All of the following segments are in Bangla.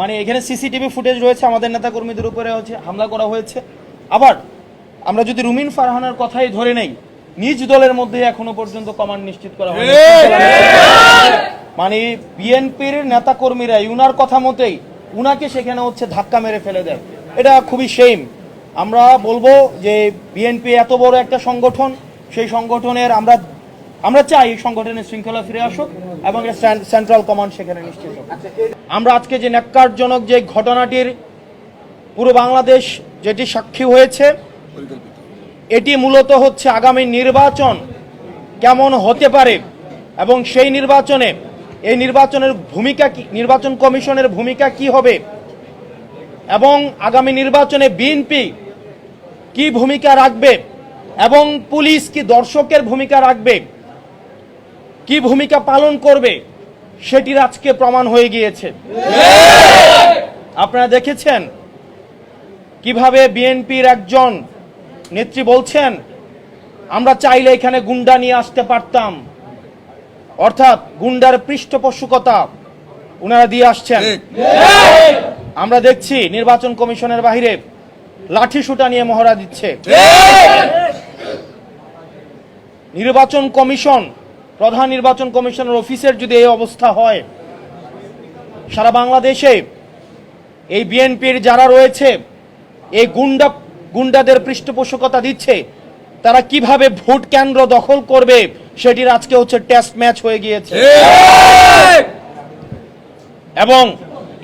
মানে এখানে সিসিটিভি ফুটেজ রয়েছে, আমাদের নেতাকর্মীদের উপরে হচ্ছে হামলা করা হয়েছে। আবার আমরা যদি রুমিন ফারহানার কথাই ধরে নেই, নিজ দলের মধ্যে এখনও পর্যন্ত কমান্ড নিশ্চিত করা হয়নি। মানে বিএনপির নেতাকর্মীরা উনার কথা মতেই, উনাকে সেখানে হচ্ছে ধাক্কা মেরে ফেলে দেয়। এটা খুবই সেম আমরা বলব যে বিএনপি এত বড় একটা সংগঠন, সেই সংগঠনের আমরা আমরা চাই এই সংগঠনের শৃঙ্খলা ফিরে আসুক। এবং সেন্ট্রাল কমান্ড সেখানে নিশ্চিত আমরা আজকে যে ন্যাক্কারজনক যে ঘটনাটির পুরো বাংলাদেশ যেটি সাক্ষী হয়েছে, এটি মূলত হচ্ছে আগামী নির্বাচন কেমন হতে পারে এবং সেই নির্বাচনে, এই নির্বাচনের ভূমিকা কি, নির্বাচন কমিশনের ভূমিকা কি হবে এবং আগামী নির্বাচনে বিএনপি কি ভূমিকা রাখবে এবং পুলিশ কি দর্শকের ভূমিকা রাখবে কি ভূমিকা পালন করবে সেটির আজকে প্রমাণ হয়ে গিয়েছে। আপনারা দেখেছেন কীভাবে বিএনপির একজন নেত্রী বলছেন, আমরা চাইলে এখানে গুন্ডা নিয়ে আসতে পারতাম। অর্থাৎ গুন্ডার পৃষ্ঠপোষকতা ওনারা দিয়ে আসছেন। আমরা দেখছি নির্বাচন কমিশনের বাহিরে লাঠি সুটা নিয়ে মহড়া দিচ্ছে। নির্বাচন কমিশন প্রধান নির্বাচন কমিশনের অফিসের যদি এই অবস্থা হয়, সারা বাংলাদেশে এই বিএনপির যারা রয়েছে, এই গুন্ডা, গুন্ডাদের পৃষ্ঠপোষকতা দিচ্ছে, তারা কীভাবে ভোট কেন্দ্র দখল করবে, সেটির আজকে হচ্ছে টেস্ট ম্যাচ হয়ে গিয়েছে। এবং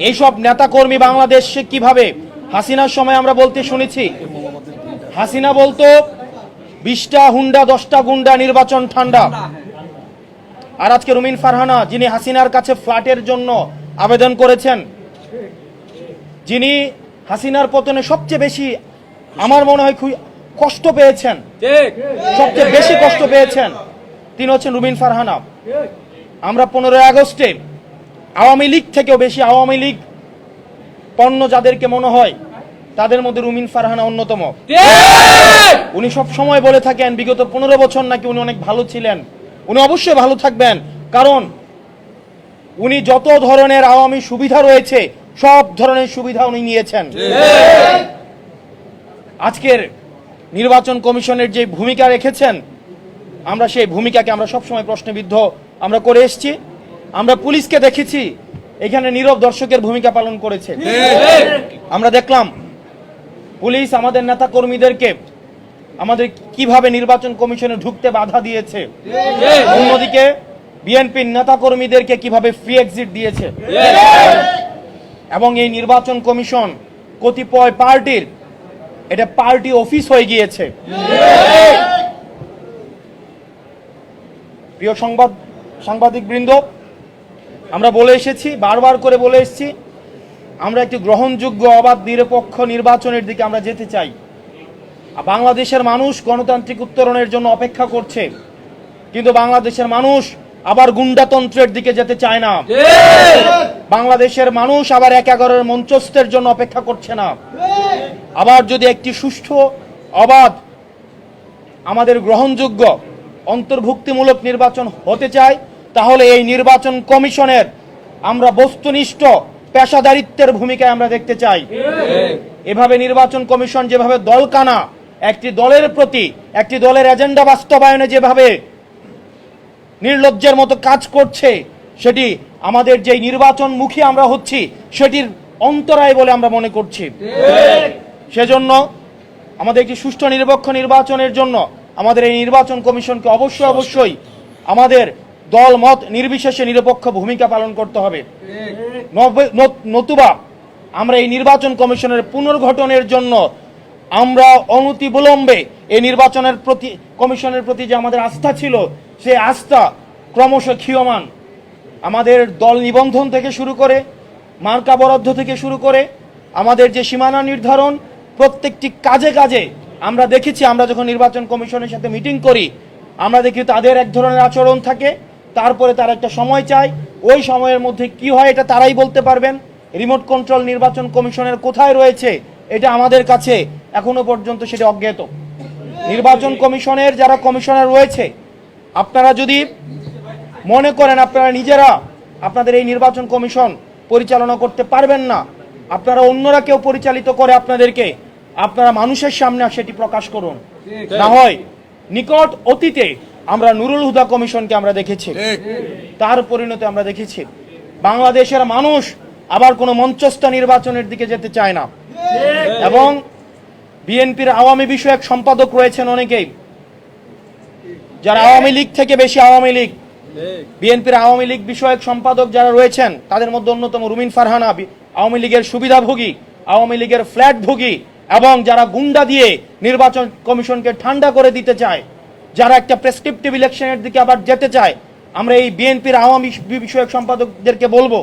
এইসব নেতাকর্মী বাংলাদেশে কীভাবে, হাসিনার সময় আমরা বলতে শুনেছি, হাসিনা বলতো, বিশটা হুন্ডা, দশটা গুন্ডা নির্বাচন ঠান্ডা। আর আজকে রুমিন ফারহানা যিনি হাসিনার কাছে ফ্ল্যাটের জন্য আবেদন করেছেন যিনি হাসিনার পতনে সবচেয়ে বেশি আমার মনে হয় খুব কষ্ট পেয়েছেন সবচেয়ে বেশি কষ্ট পেয়েছেন তিনি হচ্ছেন রুবিন ফারহানা। আমরা পনেরোই আগস্টে আওয়ামী লীগ থেকেও বেশি আওয়ামী লীগ পণ্য যাদেরকে মনে হয় তাদের মধ্যে রুমিন ফারহানা অন্যতম। উনি সব সময় বলে থাকেন বিগত পনেরো বছর নাকি উনি অনেক ভালো ছিলেন। উনি অবশ্যই ভালো থাকবেন। কারণ উনি যত ধরনের আওয়ামী সুবিধা রয়েছে, সব ধরনের সুবিধা উনি নিয়েছেন। আজকের নির্বাচন কমিশনের যে ভূমিকা রেখেছেন, আমরা সেই ভূমিকাকে আমরা সবসময় প্রশ্নবিদ্ধ আমরা করে এসেছি। আমরা পুলিশকে দেখেছি, এখানে নীরব দর্শকের ভূমিকা পালন করেছে। আমরা দেখলাম, পুলিশ আমাদের নেতা কর্মীদেরকে আমাদের কীভাবে নির্বাচন কমিশনে ঢুকতে বাধা দিয়েছে? অন্যদিকে বিএনপির নেতা কর্মীদেরকে কীভাবে ফ্রি এক্সিট দিয়েছে? এবং এই নির্বাচন কমিশন কতিপয় পার্টির এটা পার্টি অফিস হয়ে গিয়েছে। প্রিয় সংবাদ সাংবাদিক বৃন্দ আমরা বলে এসেছি বারবার করে বলে এসেছি আমরা একটি গ্রহণযোগ্য অবাধ নিরপেক্ষ নির্বাচনের দিকে আমরা যেতে চাই। বাংলাদেশের মানুষ গণতান্ত্রিক উত্তরণের জন্য অপেক্ষা করছে। কিন্তু বাংলাদেশের মানুষ আবার গুন্ডাতন্ত্রের দিকে যেতে চায় না। বাংলাদেশের মানুষ আবার এক এগারোর মঞ্চস্থের জন্য অপেক্ষা করছে না। আবার যদি একটি সুষ্ঠু, অবাধ, আমাদের গ্রহণযোগ্য, অন্তর্ভুক্তিমূলক নির্বাচন হতে চায়, তাহলে এই নির্বাচন কমিশনের আমরা বস্তুনিষ্ঠ পেশাদারিত্বের ভূমিকায় আমরা দেখতে চাই। এভাবে নির্বাচন কমিশন যেভাবে দলকানা দলের প্রতি একটি দলের এজেন্ডা বাস্তবায়নে যেভাবে নির্লজ্জের মতো কাজ করছে সেটি আমাদের যে নির্বাচনমুখী আমরা হচ্ছি সেটির অন্তরায় বলে আমরা মনে করছি। সেজন্য আমাদের একটি সুষ্ঠু নিরপেক্ষ নির্বাচনের জন্য আমাদের এই নির্বাচন কমিশনকে অবশ্যই অবশ্যই আমাদের দল মত নির্বিশেষে নিরপেক্ষ ভূমিকা পালন করতে হবে। নতুবা আমরা এই নির্বাচন কমিশনের পুনর্গঠনের জন্য আমরা অনতি বিলম্বে এই নির্বাচনের প্রতি, কমিশনের প্রতি যে আমাদের আস্থা ছিল সেই আস্থা ক্রমশ ক্ষীয়মান। আমাদের দল নিবন্ধন থেকে শুরু করে, মার্কা বরাদ্দ থেকে শুরু করে, আমাদের যে সীমানা নির্ধারণ, প্রত্যেকটি কাজে কাজে আমরা দেখেছি, আমরা যখন নির্বাচন কমিশনের সাথে মিটিং করি, আমরা দেখি তাদের এক ধরনের আচরণ থাকে, তারপরে তারা একটা সময় চায়, ওই সময়ের মধ্যে কি হয় এটা তারাই বলতে পারবেন। রিমোট কন্ট্রোল নির্বাচন কমিশনের কোথায় রয়েছে এটা আমাদের কাছে এখনও পর্যন্ত সেটা অজ্ঞাত। নির্বাচন কমিশনের যারা কমিশনার রয়েছে আপনারা যদি মনে করেন আপনারা নিজেরা আপনাদের এই নির্বাচন কমিশন পরিচালনা করতে পারবেন না আপনারা অন্যরা কেউ পরিচালিত করে আপনাদেরকে আপনারা মানুষের সামনে সেটি প্রকাশ করুন। না হয় নিকট অতীতে আমরা নুরুল হুদা কমিশনকে আমরা দেখেছি। তার পরিণতি আমরা দেখেছি। বাংলাদেশের মানুষ আবার কোনো মঞ্চস্থ নির্বাচনের দিকে যেতে চায় না। এবং বিএনপির আওয়ামী বিষয়ক সম্পাদক রয়েছেন অনেকেই। যারা আওয়ামী লীগ থেকে বেশি আওয়ামী লীগ। বিএনপির আওয়ামী লীগ বিষয়ক সম্পাদক যারা রয়েছেন তাদের মধ্যে অন্যতম রুমিন ফারহানা আওয়ামী লীগের সুবিধাভোগী আওয়ামী লীগের ফ্ল্যাট ভোগী এবং যারা গুন্ডা দিয়ে নির্বাচন কমিশনকে ঠান্ডা করে দিতে চায় যারা একটা প্রেসক্রিপটিভ ইলেকশনের দিকে আবার যেতে চায় আমরা এই বিএনপির আওয়ামী বিষয়ক সম্পাদকদেরকে বলব।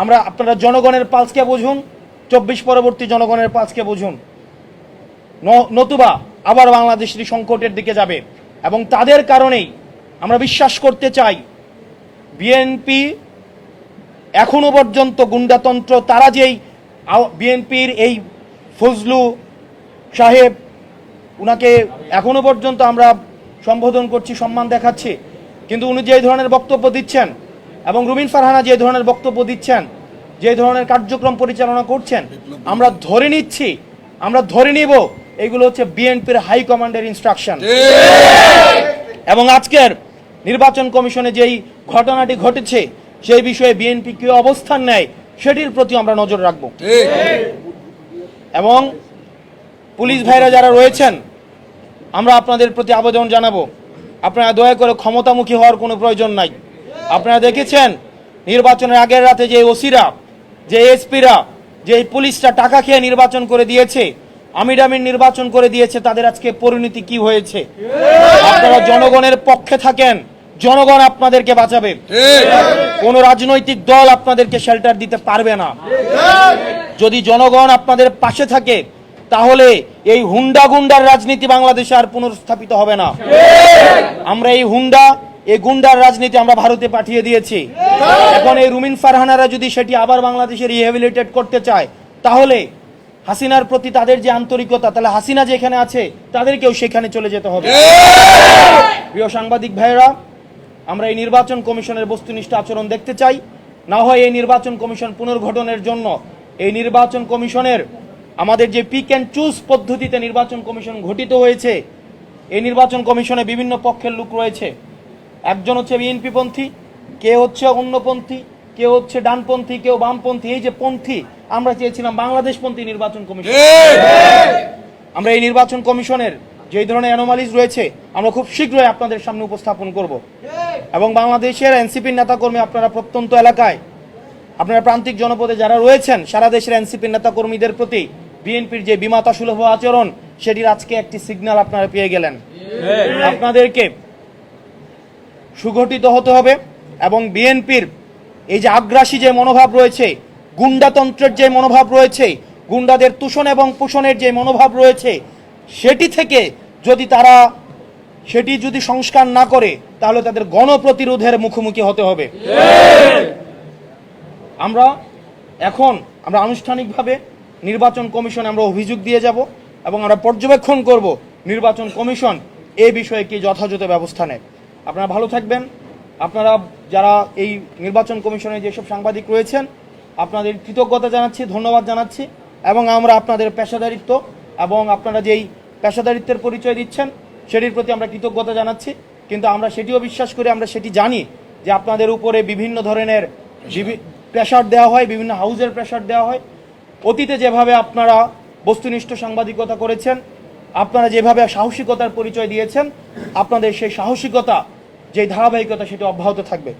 আমরা আপনারা জনগণের পালসকে বুঝুন চব্বিশ পরবর্তী জনগণের পালসকে বুঝুন। নতুবা আবার বাংলাদেশটি সংকটের দিকে যাবে। এবং তাদের কারণেই আমরা বিশ্বাস করতে চাই, বিএনপি এখনও পর্যন্ত গুন্ডাতন্ত্র, তারা যেই বিএনপির এই ফজলু সাহেব, উনাকে এখনও পর্যন্ত আমরা সম্বোধন করছি, সম্মান দেখাচ্ছি। কিন্তু উনি যে ধরনের বক্তব্য দিচ্ছেন এবং রুবিন ফারহানা যে ধরনের বক্তব্য দিচ্ছেন যে ধরনের কার্যক্রম পরিচালনা করছেন, আমরা ধরে নিচ্ছি, আমরা ধরে নিব, এগুলো হচ্ছে বিএনপির হাই কমান্ডের ইনস্ট্রাকশন এবং আজকের নির্বাচন কমিশনে যেই ঘটনাটি ঘটেছে, সেই বিষয়ে বিএনপি কি অবস্থান নেয়, সেটির প্রতি আমরা নজর রাখব। এবং পুলিশ ভাইরা যারা রয়েছেন, আমরা আপনাদের প্রতি আবেদন জানাব। আপনারা দয়া করে ক্ষমতামুখী হওয়ার কোনো প্রয়োজন নাই। আপনারা দেখেছেন, নির্বাচনের আগের রাতে যে ওসিরা যে এসপিরা, যে এই পুলিশটা টাকা খেয়ে নির্বাচন করে দিয়েছে আমিডামিন নির্বাচন করে দিয়েছে, তাদের আজকে পরিণতি কি হয়েছে? আপনারা জনগণের পক্ষে থাকেন, জনগণ আপনাদেরকে বাঁচাবে। কোন রাজনৈতিক দল আপনাদেরকে শেল্টার দিতে পারবে না। যদি জনগণ আপনাদের পাশে থাকে, তাহলে এই হুন্ডা গুন্ডার রাজনীতি বাংলাদেশে আর পুনর্স্থাপিত হবে না। আমরা এই হুন্ডা এই গুন্ডার রাজনীতি আমরা ভারতে পাঠিয়ে দিয়েছি। এখন এই রুমিন ফারহানারা যদি সেটি আবার বাংলাদেশে রিহেবিলিটেট করতে চায়, তাহলে হাসিনার প্রতি তাদের যে আন্তরিকতা, তাহলে হাসিনা যেখানে আছে, তাদেরকেও সেখানে চলে যেতে হবে। প্রিয় সাংবাদিক ভাইয়েরা, আমরা এই নির্বাচন কমিশনের বস্তুনিষ্ঠ আচরণ দেখতে চাই। না হয় এই নির্বাচন কমিশন পুনর্গঠনের জন্য এই নির্বাচন কমিশনের আমাদের যে পিক অ্যান্ড চুজ পদ্ধতিতে নির্বাচন কমিশন ঘটিত হয়েছে, এই নির্বাচন কমিশনে বিভিন্ন পক্ষের লোক রয়েছে। একজন হচ্ছে বিএনপি পন্থী কে হচ্ছে অন্যপন্থী কেউ হচ্ছে ডানপন্থী কেউ বামপন্থী এই যে পন্থী আমরা চেয়েছিলাম বাংলাদেশপন্থী নির্বাচন কমিশন। আমরা এই নির্বাচন কমিশনের যে ধরনের অ্যানোমালিজ রয়েছে আমরা খুব শীঘ্রই আপনাদের সামনে উপস্থাপন করব। এবং বাংলাদেশের এনসিপির নেতাকর্মী আপনারা প্রত্যন্ত এলাকায় আপনারা প্রান্তিক জনপদে যারা রয়েছেন সারা দেশের এনসিপির নেতাকর্মীদের প্রতি বিএনপির যে বিমাতা সুলভ আচরণ সেটির আজকে একটি সিগন্যাল আপনারা পেয়ে গেলেন। আপনাদেরকে সুগঠিত হতে হবে এবং বিএনপির এই যে আগ্রাসী যে মনোভাব রয়েছে, গুন্ডাতন্ত্রের যে মনোভাব রয়েছে, গুন্ডাদের তুষণ এবং পোষণের যে মনোভাব রয়েছে, সেটি থেকে যদি তারা সেটি যদি সংস্কার না করে, তাহলে তাদের গণপ্রতিরোধের মুখোমুখি হতে হবে। আমরা এখন আমরা আনুষ্ঠানিকভাবে নির্বাচন কমিশনে আমরা অভিযোগ দিয়ে যাব এবং আমরা পর্যবেক্ষণ করব নির্বাচন কমিশন এ বিষয়ে কি যথাযথ ব্যবস্থা নেয়। আপনারা ভালো থাকবেন। আপনারা যারা এই নির্বাচন কমিশনে যেসব সাংবাদিক রয়েছেন, আপনাদের কৃতজ্ঞতা জানাচ্ছি, ধন্যবাদ জানাচ্ছি, এবং আমরা আপনাদের পেশাদারিত্ব এবং আপনারা যেই পেশাদারিত্বের পরিচয় দিচ্ছেন, সেটির প্রতি আমরা কৃতজ্ঞতা জানাচ্ছি। কিন্তু আমরা সেটিও বিশ্বাস করি, আমরা সেটি জানি যে আপনাদের উপরে বিভিন্ন ধরনের প্রেশার দেওয়া হয়, বিভিন্ন হাউজের প্রেশার দেওয়া হয়। অতীতে যেভাবে আপনারা বস্তুনিষ্ঠ সাংবাদিকতা করেছেন আপনারা যেভাবে সাহসিকতার পরিচয় দিয়েছেন আপনাদের সেই সাহসিকতা যে ধারাবাহিকতা সেটি অব্যাহত থাকবে।